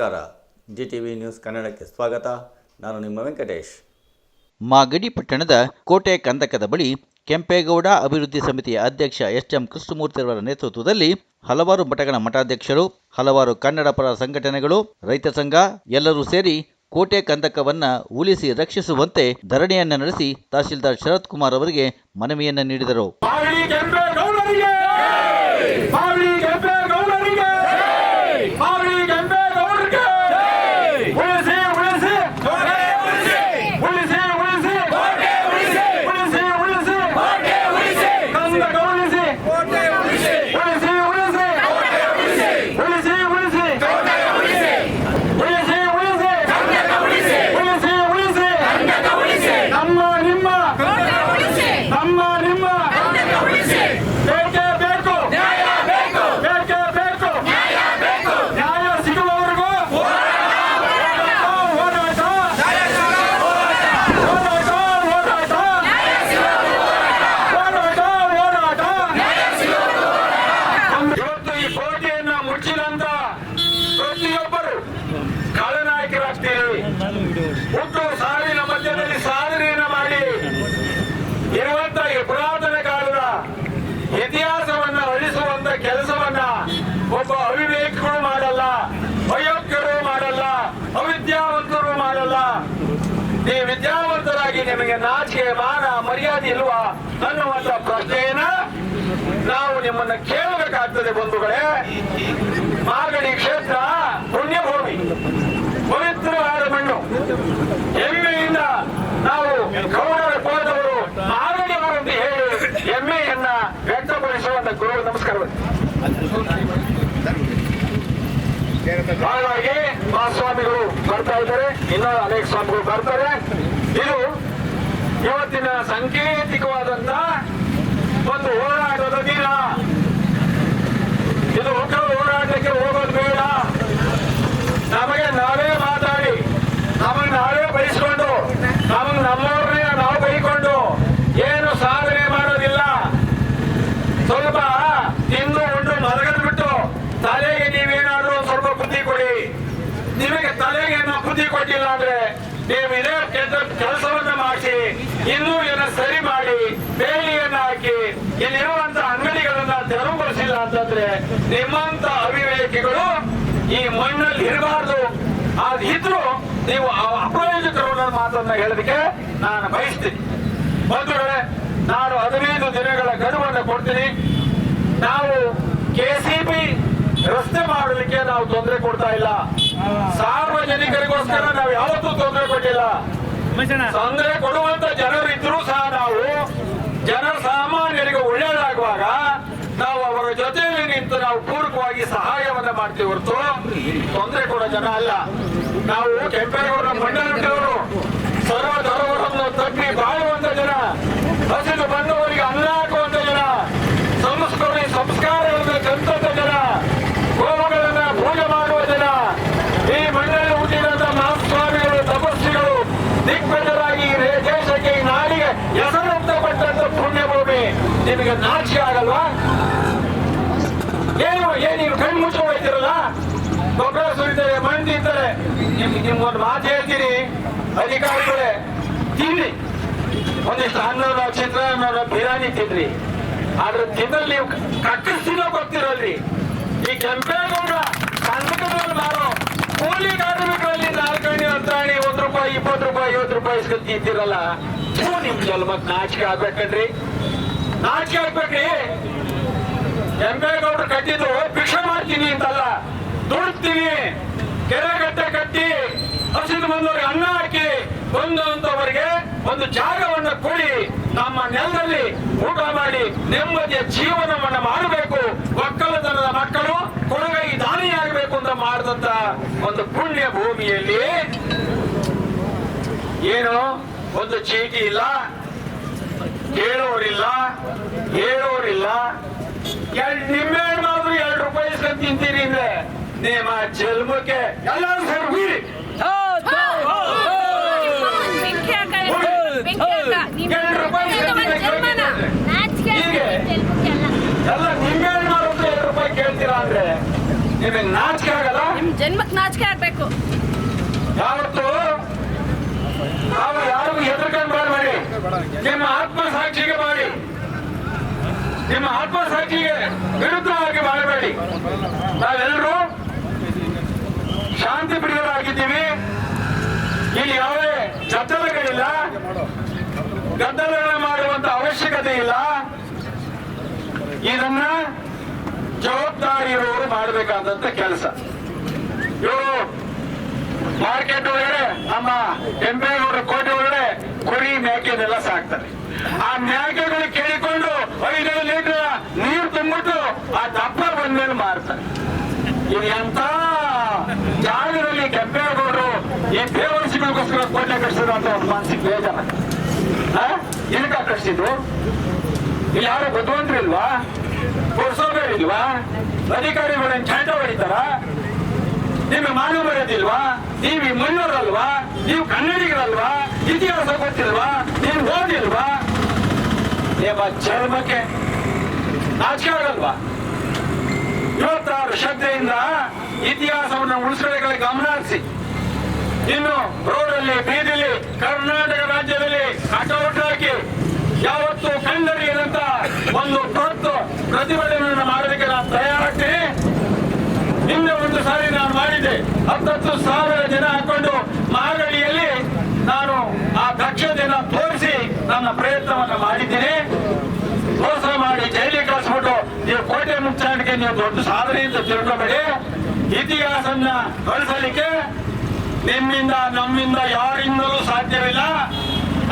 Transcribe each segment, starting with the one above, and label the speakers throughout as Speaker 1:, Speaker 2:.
Speaker 1: ನಮಸ್ಕಾರ. G T V news ಕನ್ನಡಕ್ಕೆ ಸ್ವಾಗತ. ನಾನು ನಿಮ್ಮ ವೆಂಕಟೇಶ್.
Speaker 2: ಮಾಗಡಿ ಪಟ್ಟಣದ ಕೋಟೆ ಕಂದಕದ ಬಳಿ ಕೆಂಪೇಗೌಡ ಅಭಿವೃದ್ಧಿ ಸಮಿತಿಯ ಅಧ್ಯಕ್ಷ ಎಸ್ ಎಂ ಕೃಷ್ಣಮೂರ್ತಿಯವರ ನೇತೃತ್ವದಲ್ಲಿ ಹಲವಾರು ಮಠಗಳ ಮಠಾಧ್ಯಕ್ಷರು ಹಲವಾರು ಕನ್ನಡ ಪರ ಸಂಘಟನೆಗಳು ರೈತ ಸಂಘ ಎಲ್ಲರೂ ಸೇರಿ ಕೋಟೆ ಕಂದಕವನ್ನ ಉಳಿಸಿ ರಕ್ಷಿಸುವಂತೆ ಧರಣಿಯನ್ನ ನಡೆಸಿ ತಹಶೀಲ್ದಾರ್ ಶರತ್ ಕುಮಾರ್ ಅವರಿಗೆ ಮನವಿಯನ್ನ ನೀಡಿದರು.
Speaker 3: ಈ ವಿದ್ಯಾವಂತರಾಗಿ ನಿಮಗೆ ನಾಚಿಕೆ, ಮಾನ, ಮರ್ಯಾದೆ ಇಲ್ವಾ ಅನ್ನುವಂತ ಪ್ರಶ್ನೆಯನ್ನ ನಾವು ನಿಮ್ಮನ್ನ ಕೇಳಬೇಕಾಗ್ತದೆ ಬಂಧುಗಳೇ. ಮಾಗಡಿ ಕ್ಷೇತ್ರ ಪುಣ್ಯಭೂಮಿ ಪವಿತ್ರವಾದ ಮಣ್ಣು ಹೆಮ್ಮೆಯಿಂದ ನಾವು ಗೌರವ ಹೋದವರು ಮಾಗಡಿಯವರು ಅಂತ ಹೇಳಿ ಹೆಮ್ಮೆಯನ್ನ ವ್ಯಕ್ತಪಡಿಸುವಂತ ಗುರು ನಮಸ್ಕಾರ. ಹಾಗಾಗಿ ಸ್ವಾಮಿಗಳು ಬರ್ತಾ ಇದ್ದಾರೆ. ಇನ್ನೂ ಅನೇಕ ಸ್ವಾಮಿಗಳು ಬರ್ತಾರೆ. ಇದು ಇವತ್ತಿನ ಸಾಂಕೇತಿಕವಾದಂತ ಒಂದು ಹೋರಾಟದ ದಿನ ಇದು ಒಕ್ಕಲು ಹೋರಾಟಕ್ಕೆ ಹೋಗೋದು ಬೇಡ ನಮಗೆ ನಾವೇ ಮಾತಾಡಿ ನಮಗೆ ನಾವೇ ಬಯಸ್ಕೊಂಡು ನಮಗೆ ನಮ್ಮವ್ರನ್ನೇ ನಾವು ಬೈಕೊಂಡು ಏನು ಸಾಧನೆ ಮಾಡೋದಿಲ್ಲ ಸ್ವಲ್ಪ ತಿಂದು ಉಂಡು ಮಲಗದ್ ಬಿಟ್ಟು ತಲೆಗೆ ನೀವೇನಾದ್ರೂ ಒಂದ್ ಸ್ವಲ್ಪ ಬುದ್ಧಿ ಕೊಡಿ ನಿಮಗೆ ತಲೆಗೆ ನಾವು ಬುದ್ಧಿ ಕೊಟ್ಟಿಲ್ಲ ಅಂದ್ರೆ ನೀವು ಇದೇ ಕೆಟ್ಟ ಕೆಲಸವನ್ನ ಮಾಡಿಸಿ ಇನ್ನೂ ಏನೋ ಸರಿ ಮಾಡಿ ಬೇಲಿಯನ್ನ ಹಾಕಿ ಇಲ್ಲಿರುವಂತ ಅಂಗಡಿಗಳನ್ನ ತೆರವುಗೊಳಿಸಿಲ್ಲ ಅಂತಂದ್ರೆ ನಿಮ್ಮಂತ ಅವಿವೇಕಿಗಳು ಈ ಮಣ್ಣಲ್ಲಿ ಇರಬಾರ್ದು. ಅದಿದ್ರು ನೀವು ಅಪ್ರಯೋಜಕರು ಅನ್ನೋ ಮಾತನ್ನ ಹೇಳೋದಕ್ಕೆ ನಾನು ಬಯಸ್ತೀನಿ. ಬಂಧುಗಳೇ ನಾನು ಹದಿನೈದು ದಿನಗಳ ಗಡುವನ್ನು ಕೊಡ್ತೀನಿ. ನಾವು ಕೆಸಿಬಿ ರಸ್ತೆ ಮಾಡಲಿಕ್ಕೆ ನಾವು ತೊಂದರೆ ಕೊಡ್ತಾ ಇಲ್ಲ. ಸಾರ್ವಜನಿಕರಿಗೋಸ್ಕರ ನಾವು ಯಾವತ್ತೂ ತೊಂದರೆ ಕೊಟ್ಟಿಲ್ಲ ತೊಂದರೆ ಕೊಡುವಂತ ಜನರು ಇದ್ರೂ ಸಹ ನಾವು ಜನರ ಸಾಮಾನ್ಯರಿಗೆ ಒಳ್ಳೆಯದಾಗುವಾಗ ನಾವು ಅವರ ಜೊತೆಯಲ್ಲಿ ನಿಂತು ನಾವು ಪೂರಕವಾಗಿ ಸಹಾಯವನ್ನ ಮಾಡ್ತೀವಿ ಹೊರತು ತೊಂದರೆ ಕೊಡೋ ಜನ ಅಲ್ಲ. ನಾವು ಕೆಂಪೇಗೌಡರ ಮಂಡಲದವರು ಸರ್ವ ಧರ್ಮವನ್ನು ತಪ್ಪಿ ಬಾಳುವಂತ ಜನ ಹಸಿರು ಬಂದವರಿಗೆ ಅನ್ನ ಹಾಕುವಂತ ಜನ ಸಂಸ್ಕೃತಿ ಸಂಸ್ಕಾರವನ್ನು ಕಲಿತಂತ ಜನ ಗೋವುಗಳನ್ನ ಪೂಜೆ ಮಾಡುವ ಜನ ಈ ಮಣ್ಣಲ್ಲಿ ಹುಟ್ಟಿದಂತ ಮಹಾಸ್ವಾಮಿಗಳು ತಪಸ್ವಿಗಳು ದಿಗ್ಗಜರಾಗಿ ಈ ರೇ- ದೇಶಕ್ಕೆ ಈ ನಾಡಿಗೆ ಹೆಸರಂತ ಪಟ್ಟಂತ ಪುಣ್ಯಭೂಮಿ ನಿಮಗೆ ನಾಚಿಕೆ ಆಗಲ್ವಾ? ಏನು ಏನು, ನೀವು ಕಣ್ಣು ಮುಚ್ಚಿ ಹೋಗ್ತಿರಲ್ಲ ಗೊಬ್ಬರ ಸುರಿತಾರೆ, ಮಣ್ಣು ತಿಂತಾರೆ. ನಿಮ್ಗೆ ನಿಮ್ಗೊಂದು ಮಾತು ಹೇಳ್ತೀನಿ. ಅಧಿಕಾರಿಗಳೇ ತಿನ್ನಿ ಒಂದಿಷ್ಟು ಅನ್ನದ ಚಿತ್ರಾನ್ನ ಬಿರಿಯಾನಿ ತಿನ್ರಿ. ಆದ್ರೆ ತಿನ್ನಲ್ಲಿ ನೀವು ಕಟ್ಟಿಸ್ತಿರೋ ಗೊತ್ತಿರಲ್ರಿ. ಈ ಕೆಂಪೇಗೌಡ ಸಂಕಟದಲ್ಲಿ ಮಾರೋ ಕೂಲಿ ಕಾರ್ಮಿಕರಲ್ಲಿ ನಾಲ್ಕಣಿ ಹತ್ತಾಣಿ ಒಂದ್ ರೂಪಾಯಿ, ಇಪ್ಪತ್ತು ರೂಪಾಯಿ, ಐವತ್ತು ರೂಪಾಯಿ ಇಸ್ಕೊಂಡು ತಿಂತಿರಲ್ಲ. ನಿಮ್ಗೆ ನಿಮ್ ಮತ್ತೆ ನಾಚಿಕೆ ಆಗ್ಬೇಕನ್ರಿ. ನಾಚಿಕೆ ಆಗ್ಬೇಕ್ರಿ ಕೆಂಪೇಗೌಡರು ಕಟ್ಟಿದ್ರು ಭಿಕ್ಷೆ ಮಾಡ್ತೀನಿ ಅಂತಲ್ಲ ದುಡ್ತೀನಿ ಕೆರೆ ಕಟ್ಟೆ ಕಟ್ಟಿ ಹಸಿದು ಬಂದವರಿಗೆ ಅನ್ನ ಹಾಕಿ ಬಂದಂತವರಿಗೆ ಒಂದು ಜಾಗವನ್ನು ಕೊಡಿ. ನಮ್ಮ ನೆಲದಲ್ಲಿ ಊಟ ಮಾಡಿ ನೆಮ್ಮದಿಯ ಜೀವನವನ್ನ ಮಾಡಬೇಕು. ಒಕ್ಕಲತನದ ಮಕ್ಕಳು ಕೊಡುಗೈ ದಾನಿಯಾಗಬೇಕು ಅಂತ ಮಾಡಿದಂತ ಒಂದು ಪುಣ್ಯ ಭೂಮಿಯಲ್ಲಿ ಏನು ಒಂದು ಚೀಟಿ ಇಲ್ಲ. ಕೇಳೋರಿಲ್ಲ ಹೇಳೋರಿಲ್ಲ. ನಿಮ್ಮೇನಾದ್ರೂ ಎರಡು ರೂಪಾಯಿ ಇಸ್ಕೊಂಡು ತಿಂತೀರಿ ಅಂದ್ರೆ ನಿಮ್ಮ ಜನ್ಮಕ್ಕೆ ಎಲ್ಲರೂ
Speaker 4: ಸೇರ್ಬೀರಿ
Speaker 3: ಎರಡು ರೂಪಾಯಿ ರೂಪಾಯಿ ಕೇಳ್ತೀರಾ ಅಂದ್ರೆ ನಿಮಗೆ ನಾಚಿಕೆ ಆಗಲ್ಲ?
Speaker 4: ಜನ್ಮಕ್ಕೆ ಆಗಬೇಕು ಆಗ್ಬೇಕು.
Speaker 3: ಯಾವತ್ತು ನಾವು ಯಾರಿಗೂ ಹೆದರ್ಕೊಂಡು ನಿಮ್ಮ ನಿಮ್ಮ ಆತ್ಮ ಸಾಕಿಗೆ ವಿರುದ್ಧವಾಗಿ ಮಾಡಬೇಡಿ ನಾವೆಲ್ಲರೂ ಶಾಂತಿ ಪ್ರಿಯರಾಗಿದ್ದೀವಿ. ಇಲ್ಲಿ ಯಾವುದೇ ಗದ್ದಲಗಳಿಲ್ಲ. ಗದ್ದಲಗಳ ಮಾಡುವಂತ ಅವಶ್ಯಕತೆ ಇಲ್ಲ. ಇದನ್ನ ಜವಾಬ್ದಾರಿ ಇರುವವರು ಮಾಡಬೇಕಾದಂತ ಕೆಲಸ. ಇವರು ಮಾರ್ಕೆಟ್ ಒಳಗಡೆ ನಮ್ಮ ಎಂಬೆ ಕೋಟೆ ಒಳಗಡೆ ಕುರಿ ಮೇಕೆದೆಲ್ಲ ಸಾಕ್ತಾರೆ. ಆ ಮೇಕೆಗಳು ಇದು ಎಂತ ಜಾಗದಲ್ಲಿ ಕೆಂಪೇಗೌಡರು ಈ ದೇವರಿಸಿಗಳಿಗೋಸ್ಕರ ಕೋಟೆ ಕಟ್ಟಿಸಿದ್ರು ಅಂತ ಒಂದು ಮನಸ್ಸಿಗೆ ಬೇಜಾರ ಏನಕ್ಕ ಕಟ್ಟಿಸಿದ್ರು ಇಲ್ಲಿ ಯಾರು ಬುದ್ಧಿವಂತರಿಲ್ವಾ ಕೊಡ್ಸೋಬೇಡಿಲ್ವಾ ಅಧಿಕಾರಿಗಳನ್ನ ಚಂಡ ಹೊಡಿತಾರ? ನಿಮಗೆ ಮಾನವ ಬರೋದಿಲ್ವಾ ನೀವು ಈ ಮುನ್ನೋರಲ್ವಾ ನೀವು ಕನ್ನಡಿಗರಲ್ವಾ? ಇತಿಹಾಸ ಗೊತ್ತಿಲ್ವಾ? ನೀವು ಓದಿಲ್ವಾ? ನಿಮ್ಮ ಚರ್ಮಕ್ಕೆ ನಾಚಿಕೆ ಆಗಲ್ವಾ? ಇವತ್ತಾರು ಶ್ರದ್ಧೆಯಿಂದ ಇತಿಹಾಸವನ್ನು ಉಳಿಸೋದಕ್ಕೆ ಗಮನ ಹರಿಸಿ ಇನ್ನು ರೋಡಲ್ಲಿ, ಬೀದಿಲಿ, ಕರ್ನಾಟಕ ರಾಜ್ಯದಲ್ಲಿ ಅಟೋಟಾಕಿ ಹಾಕಿ, ಯಾವತ್ತು ಕಂಡರಿಯದಂತ ಒಂದು ದೊಡ್ಡ ಪ್ರತಿಭಟನೆಯನ್ನು ಮಾಡಲಿಕ್ಕೆ ನಾನು ತಯಾರಾಗ್ತೀನಿ. ಹಿಂದೆ ಒಂದು ಸಾರಿ ನಾನು ಮಾಡಿದ್ದೆ. ಹತ್ತತ್ತು ಸಾವಿರ ಜನ ಹಾಕೊಂಡು ಮಾಗಡಿಯಲ್ಲಿ ನಾನು ಆ ದಕ್ಷತೆಯನ್ನು ತೋರಿಸಿ ನನ್ನ ಪ್ರಯತ್ನವನ್ನು ಮಾಡಿದ್ದೀನಿ. ಮೋಸ ಮಾಡಿ ಜೈಲಿಗೆ ಕಳಿಸ್ಬಿಟ್ಟು ನೀವು ಕೋಟೆ ಮುಚ್ಚಾಣಿಕೆ ನೀವು ದೊಡ್ಡ ಸಾಧನೆ ಅಂತ ತಿಳ್ಕೊಬೇಡಿ. ಇತಿಹಾಸನ್ನ ಕಳಿಸಲಿಕ್ಕೆ ನಿಮ್ಮಿಂದ, ನಮ್ಮಿಂದ ಯಾರಿಂದಲೂ ಸಾಧ್ಯವಿಲ್ಲ.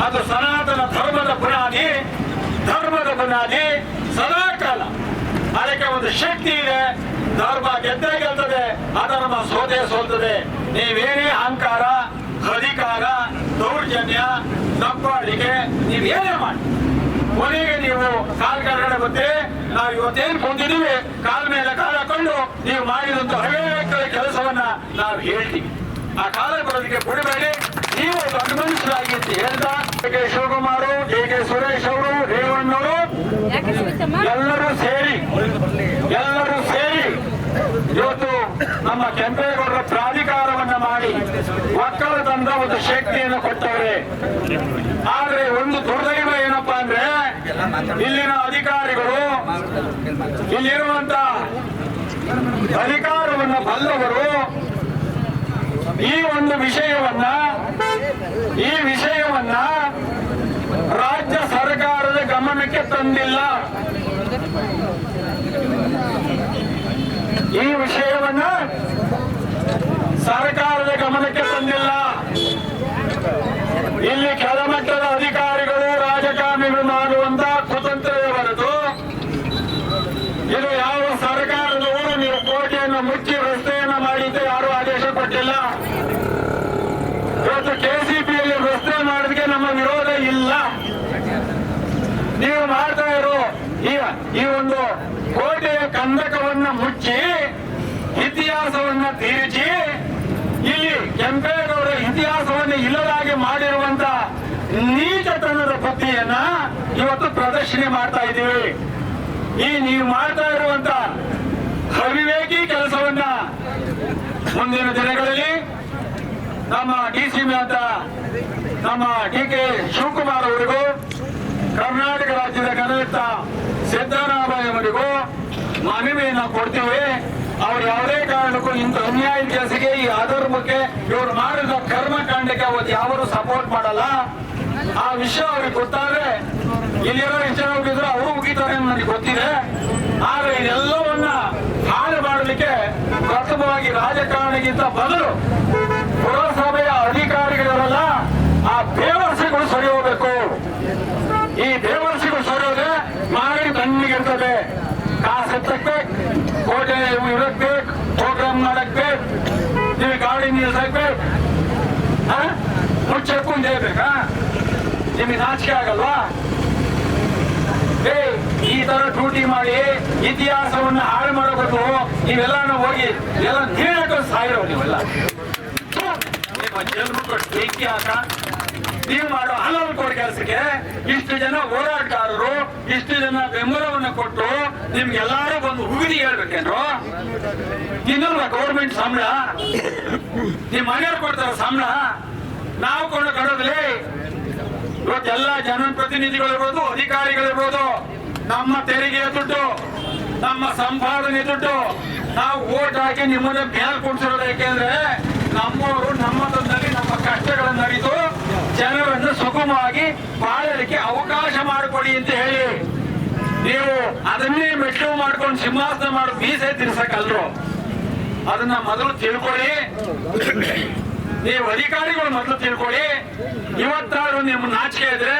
Speaker 3: ಅದು ಸನಾತನ ಧರ್ಮದ ಬುನಾದಿ ಧರ್ಮದ ಬುನಾದಿ, ಸದಾಕಾಲ. ಅದಕ್ಕೆ ಒಂದು ಶಕ್ತಿ ಇದೆ. ಧರ್ಮ ಗೆದ್ದೇ ಗೆಲ್ತದೆ, ಅಧರ್ಮ ಸೋದೆ ಸೋಲ್ತದೆ ನೀವೇನೇ ಅಹಂಕಾರ, ಅಧಿಕಾರ, ದೌರ್ಜನ್ಯ, ದಬ್ಬಾಳಿಕೆ, ನೀವೇನೇ ಮಾಡಿ. ಕೊನೆಗೆ ನೀವು ಕಾಲ್ ಕನ್ನಡ ಬಂದ್ರೆ ನಾವು ಇವತ್ತೇನ್ ಕುಂತಿದೀವಿ ಕಾಲ್ ಮೇಲೆ ಕಾಲ ಹಾಕೊಂಡು ನೀವು ಮಾಡಿದಂತ ಹವ್ಯಕ್ತ ಕೆಲಸವನ್ನ ನಾವು ಹೇಳ್ತೀವಿ. ಆ ಕಾಲ ಬರೋದಕ್ಕೆ ಬಿಡಬೇಡಿ. ನೀವು ದೊಡ್ಡ ಮನುಷ್ಯರಾಗಿ ಅಂತ ಹೇಳ್ತಾ K. Shivakumar K. K. Suresh ಅವರು ರೇವಣ್ಣವರು ಎಲ್ಲರೂ ಸೇರಿ ಎಲ್ಲರೂ ಸೇರಿ ಇವತ್ತು ನಮ್ಮ ಕೆಂಪೇಗೌಡರ ಪ್ರಾಧಿಕಾರವನ್ನ ಮಾಡಿ ಒಕ್ಕಲತನದ ಒಂದು ಶಕ್ತಿಯನ್ನು ಕೊಟ್ಟವ್ರೆ. ಆದ್ರೆ ಒಂದು ದುರ್ದೈವ ಏನಪ್ಪಾ ಅಂದ್ರೆ, ಇಲ್ಲಿನ ಅಧಿಕಾರಿಗಳು ಇಲ್ಲಿರುವಂತ ಅಧಿಕಾರವನ್ನು ಬಲ್ಲವರು ಈ ಒಂದು ವಿಷಯವನ್ನ, ಈ ವಿಷಯವನ್ನ ರಾಜ್ಯ ಸರ್ಕಾರದ ಗಮನಕ್ಕೆ ತಂದಿಲ್ಲ. ಈ ವಿಷಯವನ್ನ ಸರ್ಕಾರದ ಗಮನಕ್ಕೆ ತಂದಿಲ್ಲ. ಇಲ್ಲಿ ಕೆಳಮಟ್ಟದ ಅಧಿಕಾರಿಗಳು ರಾಜಕಾರಣಿಗಳು ಮಾಡುವಂತ ಕುತಂತ್ರದ ಹೊರತು ಇದು ಯಾವ ಸರ್ಕಾರದವರು ನೀವು ಕೋಟೆಯನ್ನು ಮುಚ್ಚಿ ರಸ್ತೆಯನ್ನು ಮಾಡಿದ್ದು ಯಾರು ಆದೇಶ ಕೊಟ್ಟಿಲ್ಲ. ಇವತ್ತು ಕೆಸಿಪಿಯಲ್ಲಿ ರಸ್ತೆ ಮಾಡೋದಕ್ಕೆ ನಮ್ಮ ವಿರೋಧ ಇಲ್ಲ. ನೀವು ಮಾಡ್ತಾ ಇರೋ ಈ ಈ ಒಂದು ಕೋಟೆಯ ಕಂದಕವನ್ನ ಮುಚ್ಚಿ ಇತಿಹಾಸವನ್ನ ತಿರುಚಿ ಇಲ್ಲಿ ಕೆಂಪೇಗೌಡ ಇತಿಹಾಸವನ್ನು ಇಲ್ಲದಾಗಿ ಮಾಡಿರುವಂತ ನೀಚತನದ ಬುದ್ಧಿಯನ್ನ ಇವತ್ತು ಪ್ರದರ್ಶನ ಮಾಡ್ತಾ ಇದ್ದೀವಿ. ಈ ನೀವು ಮಾಡ್ತಾ ಇರುವಂತ ಅವಿವೇಕಿ ಕೆಲಸವನ್ನ ಮುಂದಿನ ದಿನಗಳಲ್ಲಿ ನಮ್ಮ ಡಿ ಸಿ ಅಂತ ನಮ್ಮ ಡಿ ಕೆ ಶಿವಕುಮಾರ್ ಅವರಿಗೂ, ಕರ್ನಾಟಕ ರಾಜ್ಯದ ಕನಿಷ್ಠ ಸಿದ್ದರಾಮಯ್ಯವರಿಗೂ ಮನವಿಯನ್ನು ಕೊಡ್ತೀವಿ. ಅವ್ರು ಯಾವುದೇ ಕಾರಣಕ್ಕೂ ಇಂಥ ಅನ್ಯಾಯ ಕೆಲಸಕ್ಕೆ ಈ ಅಧರ್ಮಕ್ಕೆ ಇವರು ಮಾಡಿದ ಕರ್ಮಕಾಂಡಕ್ಕೆ ಅವತ್ತು ಯಾರು ಸಪೋರ್ಟ್ ಮಾಡಲ್ಲ. ಆ ವಿಷಯ ಅವ್ರಿಗೆ ಗೊತ್ತಾದ್ರೆ ಇಲ್ಲಿರೋ ವಿಷಯ ಹೋಗಿದ್ರು ಅವರು ಮುಗಿತಾರೆ ನನಗೆ ಗೊತ್ತಿದೆ. ಆದ್ರೆ ಇದೆಲ್ಲವನ್ನ ಹಾಳು ಮಾಡಲಿಕ್ಕೆ ಪ್ರಥಮವಾಗಿ ರಾಜಕಾರಣಿಗಿಂತ ಬದಲು ಪುರಸಭೆಯ ಅಧಿಕಾರಿಗಳಲ್ಲ ಆ ಬೇವರ್ಸಿಗಳು ಸರಿ ಹೋಗ್ಬೇಕು ಈ ಬೇವರ್ಸಿಗಳು ಸರಿಯೋದೆ ಮಾಡಿ ತಣ್ಣಗಿರ್ತದೆ ಕಾಸು ಎತ್ತಕ್ಬೇಕು ಕೋಟೆ ಇರಕ್ಕೆ ಪ್ರೋಗ್ರಾಮ್ ಮಾಡಕ್ಕೆ ನೀವು ಗಾಡಿ ನಿಲ್ಸಕ್ಕೆ ಮುಚ್ಚಕ್ಕೊಂದು ಬೇಕಾ ನಿಮಗೆ ನಾಚಿಕೆ ಆಗಲ್ವಾ? ಈ ತರ ಡ್ಯೂಟಿ ಮಾಡಿ ಇತಿಹಾಸವನ್ನ ಹಾಳು ಮಾಡಬೇಕು ನೀವೆಲ್ಲ ಹೋಗಿ ಎಲ್ಲ ನೀರಕ್ಕೆ ಸಾಯಿರೋ ನೀವೆಲ್ಲ. ನಿಮ್ಮ ಜನ್ಮಕ್ಕೆ ಬೆಂಕಿ ಹಾಕ ನೀವು ಮಾಡೋ ಹಲವು ಕೋಟಿ ಕೆಲಸಕ್ಕೆ ಇಷ್ಟು ಜನ ಹೋರಾಟಗಾರರು, ಇಷ್ಟು ಜನ ಬೆಂಬಲವನ್ನು ಕೊಟ್ಟು ನಿಮ್ಗೆಲ್ಲಾರು ಒಂದು ಹುಗಿದಿ ಹೇಳ್ಬೇಕೇನ್ರು? ತಿನ್ನಲ್ವಾ ಗೌರ್ಮೆಂಟ್ ಸಂಬಳ. ನಿಮ್ ಮನೆಯವ್ರು ಕೊಡ್ತಾರ ಸಂಬಳ. ನಾವು ಕೊಂಡು ಕೊಡೋದ್ಲಿ ಇವತ್ತೆಲ್ಲ ಜನಪ್ರತಿನಿಧಿಗಳಿರ್ಬೋದು, ಅಧಿಕಾರಿಗಳಿರ್ಬೋದು, ನಮ್ಮ ತೆರಿಗೆಯ ದುಡ್ಡು, ನಮ್ಮ ಸಂಪಾದನೆ ದುಡ್ಡು, ನಾವು ಓಟ್ ಹಾಕಿ ನಿಮ್ಮನ್ನ ಮೇಲ್ ಕುಡ್ಸಿರೋದು ಯಾಕೆಂದ್ರೆ ನಮ್ಮವರು ನಮ್ಮ ದುಡ್ಡಲ್ಲಿ ಸುಗಮವಾಗಿ ಬಾಳಲಿಕ್ಕೆ ಅವಕಾಶ ಮಾಡಿಕೊಡಿ ಅಂತ ಹೇಳಿ ನೀವು ಅದನ್ನೇ ಮೆಟ್ಟು ಮಾಡ್ಕೊಂಡು ಸಿಂಹಾಸನ ಮಾಡಿ ಬೀಸೆ ತಿರ್ಸಕ್ಕಲ್ರು ಅದನ್ನ ಮೊದಲು ತಿಳ್ಕೊಳ್ಳಿ. ನೀವು ಅಧಿಕಾರಿಗಳು ಮೊದಲು ತಿಳ್ಕೊಳ್ಳಿ. ಇವತ್ತಾದ್ರೂ ನಿಮ್ಮ ನಾಚಿಕೆ ಇದ್ರೆ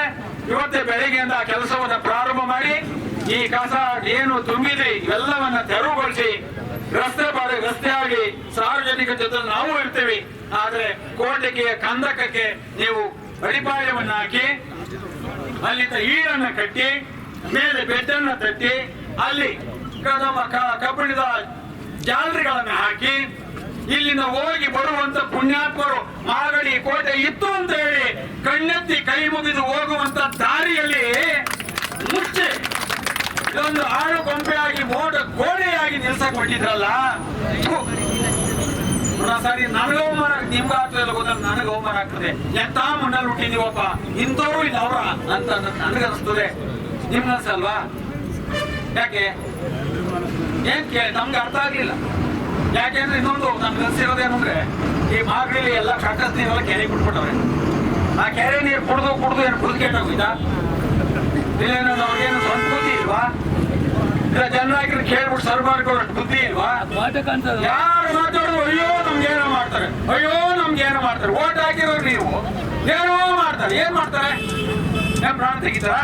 Speaker 3: ಇವತ್ತೇ ಬೆಳಿಗ್ಗೆಯಿಂದ ಆ ಕೆಲಸವನ್ನ ಪ್ರಾರಂಭ ಮಾಡಿ. ಈ ಕಸ ಏನು ತುಂಬಿದ್ರಿ ಇವೆಲ್ಲವನ್ನ ತೆರವುಗೊಳಿಸಿ, ರಸ್ತೆ ಬಾರಿ ರಸ್ತೆ ಆಗಿ ಸಾರ್ವಜನಿಕ ಜೊತೆ ನಾವು ಇರ್ತೀವಿ. ಆದ್ರೆ ಕೋಟೆಗೆ ಕಂದಕಕ್ಕೆ ನೀವು ಅಡಿಪಾಯವನ್ನ ಹಾಕಿ ಅಲ್ಲಿಂದ ಈರನ್ನ ಕಟ್ಟಿ, ಮೇಲೆ ಬೆಡ್ಡನ್ನ ತಟ್ಟಿ, ಅಲ್ಲಿ ಕದಮ ಕಬ್ಬಿಣದ ಜಾಲರಿಗಳನ್ನ ಹಾಕಿ, ಇಲ್ಲಿಂದ ಹೋಗಿ ಬರುವಂತ ಪುಣ್ಯಾತ್ಮರು ಮಾಗಡಿ ಕೋಟೆ ಇತ್ತು ಅಂತ ಹೇಳಿ ಕಣ್ಣೆತ್ತಿ ಕೈ ಮುಗಿದು ಹೋಗುವಂತ ದಾರಿಯಲ್ಲಿ ಮುಚ್ಚಿ ಇದೊಂದು ಆಳು ಆಗಿ ಮೋಡ ಗೋಡೆಯಾಗಿ ನಿಲ್ಸಕೊಂಡಿದ್ರಲ್ಲ. ಸರಿ, ನನಗೆ ಅವಮಾನ ನಿಮ್ಗೆ ಆಗ್ತದೆ ಗೊತ್ತಲ್ಲ? ನನಗೆ ಅವಮಾನ ಆಗ್ತದೆ. ಎಂತ ಮಣ್ಣಲ್ಲಿ ಹುಟ್ಟಿದೀವಪ್ಪ ಇಂಥವ್ರು ಇಲ್ಲ ಅವ್ರ. ಅಂತ ನನಗೆ ಅನಿಸ್ತದೆ. ನಿಮ್ಗೆ ಅನ್ಸಲ್ವಾ ಯಾಕೆ? ಏನ್ ಕೇಳಿ? ನಮ್ಗೆ ಅರ್ಥ ಆಗ್ಲಿಲ್ಲ. ಯಾಕೆಂದ್ರೆ ಇನ್ನೊಂದು ನಮ್ಗೆ ಅನ್ಸಿರೋದೇನಂದ್ರೆ ಈ ಮಾಗಡಿಲಿ ಎಲ್ಲ ಕಟ್ಟದ ನೀರೆಲ್ಲ ಕೆರೆ ಬಿಟ್ಬಿಟ್ಟವ್ರೆ. ಆ ಕೆರೆ ನೀರು ಕುಡ್ದು ಕುಡ್ದು ಏನು ಕುಡ್ದು ಕೆಟ್ಟೋಗಿದ್ದ ಇಲ್ಲೇನೋ ಅವ್ರಿಗೇನು ಸಂಸ್ಕೃತಿ ಇಲ್ವಾ? ಇಲ್ಲ ಜನರಾಗಿರೋ ಕೇಳ್ಬಿಟ್ಟು ಸರ್ವ್ ಮಾಡ್ಕೊಳ್ಳೋಷ್ಟು ಬುದ್ಧಿ ಇಲ್ವಾ? ಯಾರು ಮಾತಾಡೋದು ಅಯ್ಯೋ ನಮ್ಗೆ ಏನೋ ಮಾಡ್ತಾರೆ. ಅಯ್ಯೋ ನಮ್ಗೆ ಏನೋ ಮಾಡ್ತಾರೆ. ಓಟ್ ಹಾಕಿರೋರು ನೀವು. ಏನೋ ಮಾಡ್ತಾರೆ. ಏನ್ ಮಾಡ್ತಾರೆ? ನಮ್ ಪ್ರಾಣ ತೆಗಿತಾರ?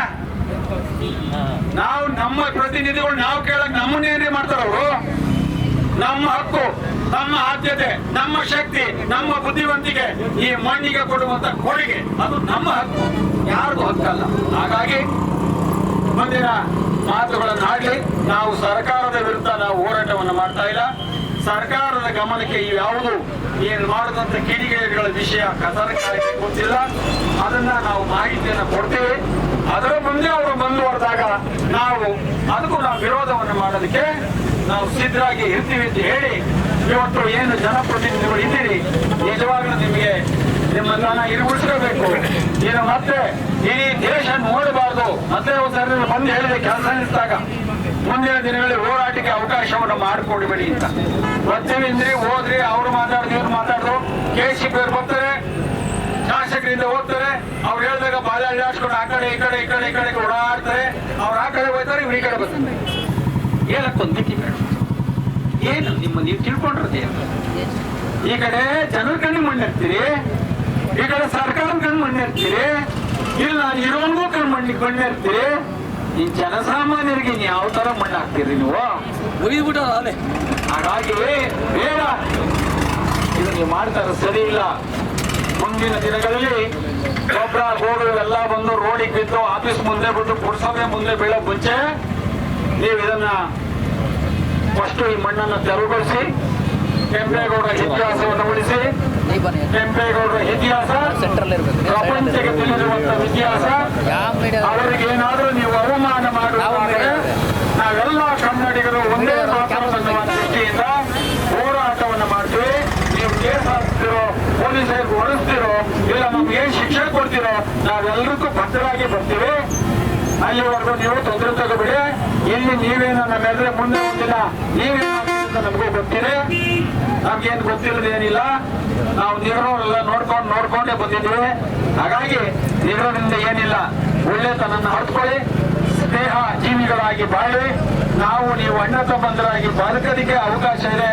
Speaker 3: ನಾವು ನಮ್ಮ ಪ್ರತಿನಿಧಿಗಳು ನಾವು ಕೇಳಕ್ ನಮ್ಮನ್ನೇನೇ ಮಾಡ್ತಾರ ಅವರು? ನಮ್ಮ ಹಕ್ಕು ನಮ್ಮ ಆದ್ಯತೆ ನಮ್ಮ ಶಕ್ತಿ ನಮ್ಮ ಬುದ್ಧಿವಂತಿಕೆ ಈ ಮಣ್ಣಿಗೆ ಕೊಡುವಂತ ಕೊಡುಗೆ. ಅದು ನಮ್ಮ ಹಕ್ಕು. ಯಾರಿಗೂ ಹಕ್ಕಲ್ಲ. ಹಾಗಾಗಿ ಮುಂದಿನ ಮಾತುಗಳನ್ನಾಗಲಿ ನಾವು ಸರ್ಕಾರದ ವಿರುದ್ಧ ನಾವು ಹೋರಾಟವನ್ನು ಮಾಡ್ತಾ ಇಲ್ಲ. ಸರ್ಕಾರದ ಗಮನಕ್ಕೆ ಯಾವುದು ಏನು ಮಾಡಿದಂತ ಕಿಡಿಗೇಡಿಗಳ ವಿಷಯ ಸರ್ಕಾರಕ್ಕೆ ಗೊತ್ತಿಲ್ಲ. ಅದನ್ನ ನಾವು ಮಾಹಿತಿಯನ್ನು ಕೊಡ್ತೀವಿ. ಅದರ ಮುಂದೆ ಅವರು ಮುಂದುವರೆದಾಗ ನಾವು ಅದಕ್ಕೂ ನಾವು ವಿರೋಧವನ್ನು ಮಾಡೋದಕ್ಕೆ ನಾವು ಸಿದ್ಧರಾಗಿ ಇರ್ತೀವಿ ಅಂತ ಹೇಳಿ ಇವತ್ತು ಏನು ಜನಪ್ರತಿನಿಧಿಗಳು ಇದ್ದೀರಿ, ನಿಜವಾಗ್ಲೂ ನಿಮಗೆ ನಿಮ್ಮ ಸ್ಥಾನ ಏನು ಮತ್ತೆ ಇಡೀ ದೇಶ ನೋಡಬಾರ್ದು. ಮತ್ತೆ ಒಂದ್ಸರಿ ಬಂದು ಹೇಳಿದೆ ಕೆಲಸ ನಿಂತಾಗ ಮುಂದಿನ ದಿನಗಳಲ್ಲಿ ಹೋರಾಟಕ್ಕೆ ಅವಕಾಶವನ್ನು ಮಾಡಿಕೊಡ್ಬೇಡಿ ಅಂತ. ಬರ್ತೀವಿ ಅಂದ್ರಿ ಹೋದ್ರಿ ಅವ್ರು ಮಾತಾಡಿದ್ರು ಇವ್ರು ಮಾತಾಡಿದ್ರು ಕೆ ಸಿ ಪಿ ಬರ್ತಾರೆ, ಶಾಸಕರಿಂದ ಹೋಗ್ತಾರೆ. ಅವ್ರು ಹೇಳಿದಾಗ ಬಾಲ ಅಳ್ಳಾಡ್ಸ್ಕೊಂಡು ಆ ಕಡೆ, ಈ ಕಡೆ ಈ ಕಡೆ ಈ ಕಡೆ ಓಡಾಡ್ತಾರೆ. ಅವ್ರು ಆ ಕಡೆ ಹೋಗ್ತಾರೆ, ಇವ್ರು ಈ ಕಡೆ ಬರ್ತಾರೆ. ಏನಕ್ಕೊಂದು ಏನು? ನಿಮ್ಮ ನೀವು ತಿಳ್ಕೊಂಡಿರೋದು ಏನು? ಈ ಕಡೆ ಜನರ ಕಣ್ಣು ಮಣ್ಣಿರ್ತೀರಿ ಈ ಕಡೆ ಸರ್ಕಾರದ ಕಣ್ಣು ಮಣ್ಣಿರ್ತೀರಿ ಇಲ್ಲ ಇರೋನ್ಗೂ ಕಣ್ಣು ಮಣ್ಣಿ ಮಣ್ಣಿರ್ತೀರಿ ಈ ಜನಸಾಮಾನ್ಯರಿಗೆ ನೀವು ಯಾವ ತರ ಮಣ್ಣು ಹಾಕ್ತೀರಿ ನೀವು ಹಾಗಾಗಿ ಬೇಡ. ಇದು ನೀವು ಮಾಡ್ತಾರೆ ಸರಿ ಇಲ್ಲ. ಮುಂದಿನ ದಿನಗಳಲ್ಲಿ ಗೊಬ್ಬರ ಗೋಡು ಎಲ್ಲ ಬಂದು ರೋಡಿಗೆ ಬಿದ್ದು ಆಫೀಸ್ ಮುಂದೆ ಬಿಟ್ಟು ಪುರಸಭೆ ಮುಂದೆ ಬೀಳೋ ಮುಂಚೆ ನೀವು ಇದನ್ನ ಫಸ್ಟ್ ಈ ಮಣ್ಣನ್ನು ತೆರವುಗೊಳಿಸಿ ಕೆಂಪೇಗೌಡರ ಇತಿಹಾಸವನ್ನು ಉಳಿಸಿ ಕೆಂಪೇಗೌಡರ ಇತಿಹಾಸ ಪ್ರಪಂಚಕ್ಕೆ ತಿಳಿದಿರುವಂತಹ ಇತಿಹಾಸ ಅವರಿಗೆ ಏನಾದರೂ ನೀವು ಅವಮಾನ ಮಾಡುವುದಾದರೆ ನಾವೆಲ್ಲ ಕನ್ನಡಿಗರು ಒಂದೇ ಮಾತಾಡುವ ದೃಷ್ಟಿಯಿಂದ ಹೋರಾಟವನ್ನು ಮಾಡ್ತೀವಿ. ನೀವು ಕೇಸ್ ಹಾಕ್ತಿರೋ ಪೊಲೀಸರಿಗೆ ಹೊಡಿಸ್ತಿರೋ ಇಲ್ಲ ನಮ್ಗೆ ಏನ್ ಶಿಕ್ಷೆ ಕೊಡ್ತಿರೋ ನಾವೆಲ್ಲರಿಗೂ ಭದ್ರವಾಗಿ ಬರ್ತೀವಿ. ಅಲ್ಲಿವರೆಗೂ ನೀವು ತೊಂದರೆ ತಗೋಬೇಡಿ. ಇಲ್ಲಿ ನೀವೇನು ನಮ್ಮೆಲ್ಲರ ಮುಂದೆ ನೀವೇನು ಮಾಡ್ತೀರಿ ಅಂತ ನಮಗೂ ಗೊತ್ತಿದೆ. ನಮ್ಗೇನು ಗೊತ್ತಿರೋದೇನಿಲ್ಲ ನಾವು ನೀರೋರೆಲ್ಲ ನೋಡ್ಕೊಂಡು ನೋಡ್ಕೊಂಡೇ ಬಂದಿದ್ದೀವಿ. ಹಾಗಾಗಿ ನೀರಿನಿಂದ ಏನಿಲ್ಲ ಒಳ್ಳೆತನನ್ನ ಹರ್ಕೊಳ್ಳಿ ಸ್ನೇಹ ಜೀವಿಗಳಾಗಿ ಬಾಳಿ. ನಾವು ನೀವು ಅಣ್ಣ ತಮ್ಮಂದರಾಗಿ ಬದುಕೋದಕ್ಕೆ ಅವಕಾಶ ಇದೆ.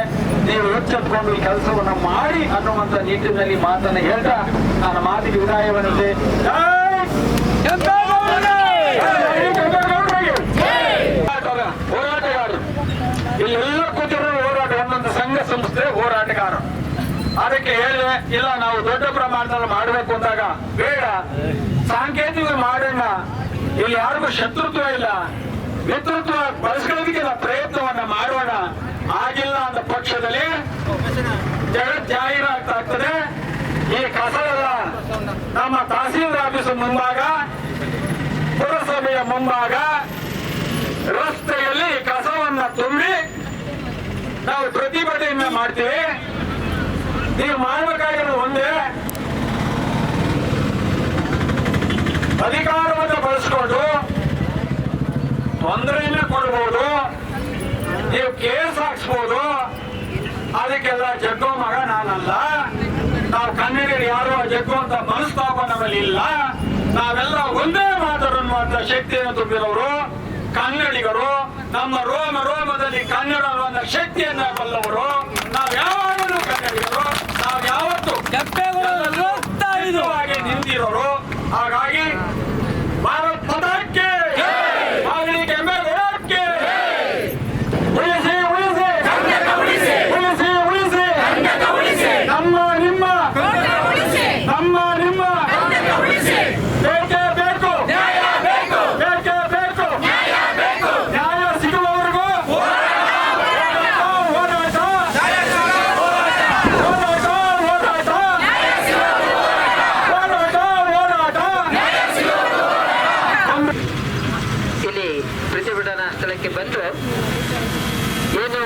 Speaker 3: ನೀವು ಎಚ್ಚೆತ್ಕೊಂಡು ಈ ಕೆಲಸವನ್ನು ಮಾಡಿ ಅನ್ನುವಂಥ ನಿಟ್ಟಿನಲ್ಲಿ ಮಾತನ್ನು ಹೇಳ್ತಾ ನನ್ನ ಮಾತಿಗೆ ವಿದಾಯವನ್ನಿದೆ ಹೋರಾಟಗಾರರು ಇಲ್ಲೆಲ್ಲ ಕೂತಿರೋ ಹೋರಾಟ ಒಂದೊಂದು ಸಂಘ ಸಂಸ್ಥೆ ಹೋರಾಟಗಾರರು ಅದಕ್ಕೆ ಹೇಳಿದೆ ಇಲ್ಲ ನಾವು ದೊಡ್ಡ ಪ್ರಮಾಣದಲ್ಲಿ ಮಾಡಬೇಕು ಅಂದಾಗ ಬೇಡ ಸಾಂಕೇತಿಕ ಮಾಡೋಣ ಇಲ್ಲಿ ಯಾರಿಗೂ ಶತ್ರುತ್ವ ಇಲ್ಲ. ಮಿತ್ರತ್ವ ಬಳಸ್ಕೊಳ್ಳೋದಕ್ಕೆ ನಾವು ಪ್ರಯತ್ನವನ್ನ ಮಾಡೋಣ. ಆಗಿಲ್ಲ ಅಂತ ಪಕ್ಷದಲ್ಲಿ ಜಗತ್ ಜಾಹೀರಾಗ್ತದೆ ಈ ಕಸ ಎಲ್ಲ ನಮ್ಮ ತಹಸೀಲ್ದಾರ್ ಆಫೀಸ್ ಮುಂಭಾಗ, ಪುರಸಭೆಯ ಮುಂಭಾಗ, ರಸ್ತೆಯಲ್ಲಿ ಕಸವನ್ನ ತುಂಬಿ ನಾವು ಪ್ರತಿಭಟನೆಯನ್ನ ಮಾಡ್ತೀವಿ. ನೀವು ಮಾಡಬೇಕಾಗಿರೋದು ಒಂದೇ ಅಧಿಕಾರವನ್ನು ಬಳಸ್ಕೊಂಡು ತೊಂದರೆಯನ್ನ ಕೊಡ್ಬೋದು ನೀವು ಕೇಸ್ ಹಾಕ್ಸ್ಬೋದು ಅದಕ್ಕೆಲ್ಲ ಜಗ್ಗೋ ಮಗ ನಾನಲ್ಲ. ನಾವು ಕನ್ನಡಿಗರು ಯಾರು ಜಗ್ಗೋ ಅಂತ ಮನಸ್ತಾಪ ನಮ್ಮಲ್ಲಿ ಇಲ್ಲ. ನಾವೆಲ್ಲ ಒಂದೇ ಮಾತಾಡುವಂತ ಶಕ್ತಿಯನ್ನು ತುಂಬಿರೋರು ಕನ್ನಡಿಗರು ನಮ್ಮ ರೋಮ ರೋಮದಲ್ಲಿ ಕನ್ನಡ ಅನ್ನುವಂಥ ಶಕ್ತಿಯನ್ನ ಬಲ್ಲವರು ನಾವು ಯಾವಾಗಲೂ ಕನ್ನಡಿಗರು ನಾವು ಯಾವತ್ತು ಹಾಗೆ ನಿಂತಿರೋರು ಹಾಗಾಗಿ ಭಾರತ್ ಪದಕ್ಕೆ ಮಾಗಡಿ ಕೆಂಪೇಗೌಡಕ್ಕೆ ಉಳಿಸಿ ಉಳಿಸಿ ಉಳಿಸಿ ಉಳಿಸಿ ನಮ್ಮ ನಿಮ್ಮ ನಮ್ಮ ನಿಮ್ಮ ಬೇಕೇ ಬೇಕು ಬೇಕೇ ಬೇಕು ನ್ಯಾಯ ಸಿಗುವವರೆಗೂ ಹೋರಾಟ ಹೋರಾಟ ಹೋರಾಟ ಹೋರಾಟ ಹೋರಾಟ
Speaker 5: ಇಲ್ಲಿ ಬಂದು ಏನು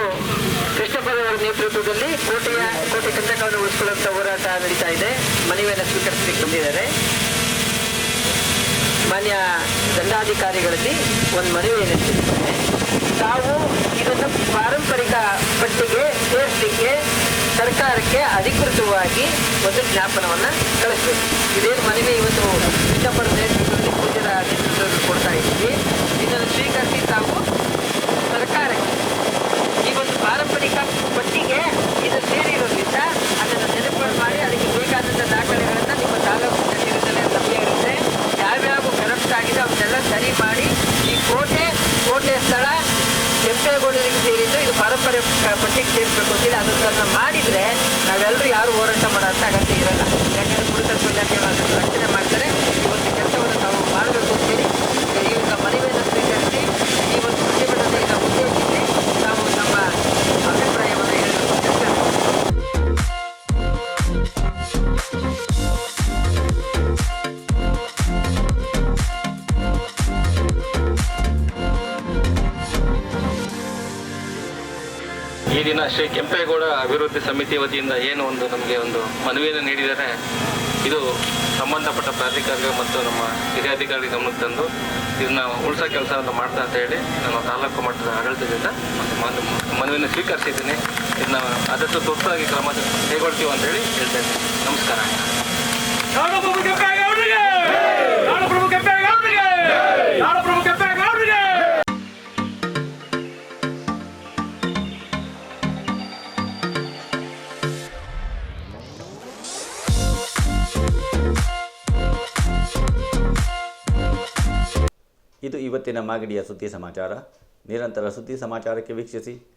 Speaker 5: ಕೃಷ್ಣಪ್ಪನವರ ನೇತೃತ್ವದಲ್ಲಿ ಕೋಟೆಯ, ಕೋಟೆ ಕಂದಕವನ್ನು ಉಳಿಸಿಕೊಳ್ಳುವಂತ ಹೋರಾಟ ನಡೀತಾ ಇದೆ. ಮನವಿಯನ್ನು ಸ್ವೀಕರಿಸಲಿಕ್ಕೆ ಬಂದಿದ್ದಾರೆ. ಮಾನ್ಯ ದಂಡಾಧಿಕಾರಿಗಳಲ್ಲಿ ಒಂದು ಮನವಿ ಏನಿರ್ತದೆ ತಾವು ಇದನ್ನು ಪಾರಂಪರಿಕ ಪಟ್ಟಿಗೆ ಸೇರಿಸಲಿಕ್ಕೆ ಸರ್ಕಾರಕ್ಕೆ ಅಧಿಕೃತವಾಗಿ ಒಂದು ಜ್ಞಾಪನವನ್ನ ಕಳಿಸಬೇಕು. ಇದೇನು ಮನವಿ ಇವತ್ತು ಕೃಷ್ಣಪ್ಪನ ನೇತೃತ್ವದಲ್ಲಿ ಕೊಡ್ತಾ ಇದ್ದೀವಿ. ಇದನ್ನು ಸ್ವೀಕರಿಸಿ ತಾವು ಸರ್ಕಾರಕ್ಕೆ ಈ ಒಂದು ಪಾರಂಪರಿಕ ಪಟ್ಟಿಗೆ ಇದು ಸೇರಿರೋದ್ರಿಂದ ಅದನ್ನು ನೆನಪು ಮಾಡಿ ಅದಕ್ಕೆ ಬೇಕಾದಂಥ ದಾಖಲೆಗಳನ್ನು ನಿಮ್ಮ ತಾಲೂಕು ಕಚೇರಿಯಲ್ಲೇ ಲಭ್ಯ ಇರುತ್ತೆ ಯಾವ್ಯಾವ ಕರಪ್ಟ್ ಆಗಿದೆ ಅವನ್ನೆಲ್ಲ ಸರಿ ಮಾಡಿ ಈ ಕೋಟೆ ಕೋಟೆ ಸ್ಥಳ, ಕೆಂಪೇಗೌಡರಿಗೆ ಸೇರಿದ್ದು ಇದು ಪಾರಂಪರಿಕ ಪಟ್ಟಿಗೆ ಸೇರಿಸಬೇಕು ಅಂತೇಳಿ ಅದನ್ನು ಮಾಡಿದರೆ ನಾವೆಲ್ಲರೂ ಯಾರು ಹೋರಾಟ ಮಾಡೋ ಅಂತ ಅಗತ್ಯ ಇರಲ್ಲ. ಯಾಕೆಂದರೆ ಕುಡಿತ ರಕ್ಷಣೆ ಮಾಡ್ತಾರೆ ಈ ಒಂದು ಕೆಲಸವನ್ನು ನಾವು ಮಾಡಬೇಕು ಅಂತೇಳಿ ಈ ಒಂದು ಮನವಿಯನ್ನು ಸ್ವೀಕರಿಸಿ ಈ ಒಂದು ಪ್ರತಿಭಟನೆಯನ್ನು ಉದ್ದೇಶಿಸಿ ನಾವು ನಮ್ಮ ಅಭಿಪ್ರಾಯವನ್ನು ಹೇಳಲು ನಿರ್ಧರಿಸಿದ್ದೇವೆ.
Speaker 6: ಈ ದಿನ ಶ್ರೀ ಕೆಂಪೇಗೌಡ ಅಭಿವೃದ್ಧಿ ಸಮಿತಿ ವತಿಯಿಂದ ಏನು ಒಂದು ನಮಗೆ ಒಂದು ಮನವಿಯನ್ನು ನೀಡಿದರೆ, ಇದು ಸಂಬಂಧಪಟ್ಟ ಪ್ರಾಧಿಕಾರಿಗಳು ಮತ್ತು ನಮ್ಮ ಹಿರಿಯ ಅಧಿಕಾರಿ ಗಮನಕ್ಕೆ ತಂದು ಇದನ್ನ ಉಳಿಸೋ ಕೆಲಸವನ್ನು ಮಾಡ್ತಾ ಅಂತ ಹೇಳಿ ನಾನು ತಾಲೂಕು ಮಟ್ಟದ ಆಡಳಿತದಿಂದ ಮತ್ತು ಮನ- ಮನವಿಯನ್ನು ಸ್ವೀಕರಿಸಿದ್ದೀನಿ. ಇದನ್ನ ಆದಷ್ಟು ತುರ್ತಾಗಿ ಕ್ರಮ ಕೈಗೊಳ್ತೀವಿ ಅಂತ ಹೇಳಿ ಹೇಳ್ತಾ ಇದ್ದೀನಿ. ನಮಸ್ಕಾರ.
Speaker 1: ಇದು ಇವತ್ತಿನ ಮಾಗಡಿಯ ಸುದ್ದಿ ಸಮಾಚಾರ. ನಿರಂತರ ಸುದ್ದಿ ಸಮಾಚಾರಕ್ಕೆ ವೀಕ್ಷಿಸಿ.